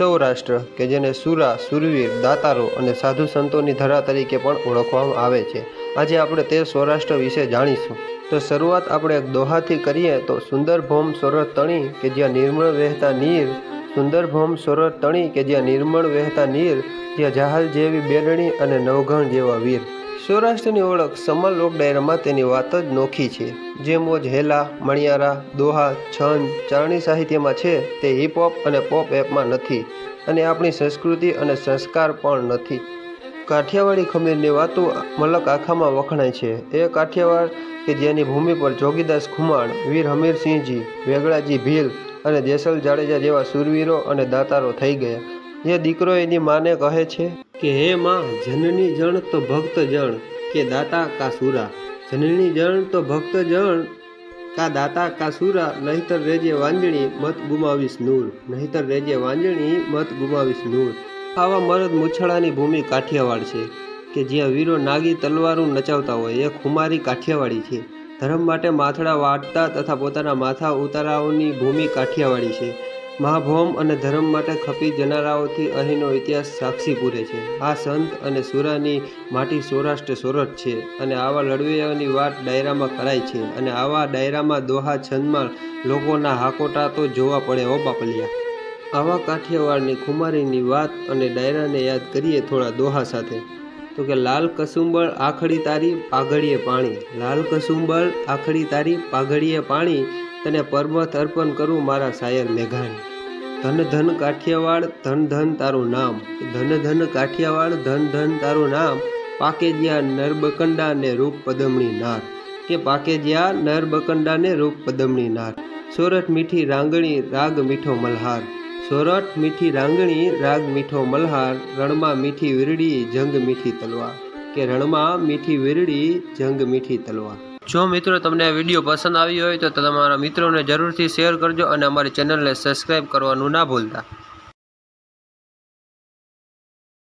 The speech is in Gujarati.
સૌરાષ્ટ્ર, કે જેને સુરા, સુરવીર, દાતારો અને સાધુ સંતોની ધરા તરીકે પણ ઓળખવામાં આવે છે. આજે આપણે તે સૌરાષ્ટ્ર વિશે જાણીશું. તો શરૂઆત આપણે દોહાથી કરીએ તો સુંદરભોમ સોરઠ તણી, કે જ્યાં નિર્મળ વહેતા નીર, સુંદરભોમ સોરઠ તણી, કે જ્યાં નિર્મળ વહેતા નીર, જ્યાં જહાલ જેવી બેરણી અને નવઘણ જેવા વીર. સૌરાષ્ટ્રની ઓળખ સમર લોક ડાયરામાં તેની વાત જ નોખી છે. જે મોજ હેલા, મણિયારા, દોહા, છંદ, ચારણી સાહિત્યમાં છે તે હિપ હોપ અને પોપ એપમાં નથી અને આપણી સંસ્કૃતિ અને સંસ્કાર પણ નથી. કાઠિયાવાડી ખમીરની વાતો મલક આખામાં વખણાય છે. એ કાઠિયાવાડ કે જેની ભૂમિ પર જોગીદાસ ખુમાણ, વીર હમીરસિંહજી વેગળાજી ભીલ અને દેસલ જાડેજા જેવા સુરવીરો અને દાતારો થઈ ગયા. જે દીકરો એની માને કહે છે કે હે માં, જનની જણ તો ભક્ત જણ, કે દાતા કા સુરા જનની જણ તો ભક્ત જણ, કા દાતા કા સુરા નહીતર રેજે વાંજણી મત ગુમાવીશ નૂર. નહીતર રેજે વાંજણી મત ગુમાવીશ નૂર. આવા મરદ મુછડાની ભૂમિ કાઠિયાવાડ છે, કે જ્યાં વીરો નાગી તલવારું નચાવતા હોય, એ ખુમારી કાઠિયાવાડી છે. ધર્મ માટે માથડા વાટતા તથા પોતાના માથા ઉતારાઓની ભૂમિ કાઠિયાવાડી છે. મહાભૌમ અને ધર્મ માટે ખપી જનારાઓથી અહીંનો ઇતિહાસ સાક્ષી પૂરે છે. આ સંત અને સુરાની માટી સૌરાષ્ટ્ર સોરઠ છે અને આવા લડવૈયાઓની વાત ડાયરામાં કરાય છે અને આવા ડાયરામાં દોહા છંદમાં લોકોના હાકોટા તો જોવા પડે ઓ બાપલિયા. આવા કાઠિયાવાડની ખુમારીની વાત અને ડાયરાને યાદ કરીએ થોડા દોહા સાથે. તો કે લાલ કસુંબળ આખડી તારી પાઘડીએ પાણી. લાલ કસુંબળ આખડી તારી પાઘડીએ પાણી. તને પરમત અર્પણ કરું મારા સાયર મેઘાણી ધન ધન કાઠિયાવાડ ધન ધન તારું નામ. ધન ધન કાઠિયાવાડ ધન ધન તારું નામ. પાકે જ્યાં નરબકંડા ને રૂપ પદમણી નાર. કે પાકે જ્યાં નરબકંડા ને રૂપ પદમણી નાર. સોરઠ મીઠી રાંગણી, રાગ મીઠો મલ્હાર. સોરઠ મીઠી રાંગણી, રાગ મીઠો મલ્હાર. રણમાં મીઠી વીરડી, જંગ મીઠી તલવાર. કે રણમાં મીઠી વીરડી, જંગ મીઠી તલવાર. જો મિત્રો તમને આ વીડિયો પસંદ આવ્યો હોય તો તમારા મિત્રોને જરૂરથી શેર કરજો અને અમારી ચેનલને સબસ્ક્રાઈબ કરવાનું ના ભૂલતા.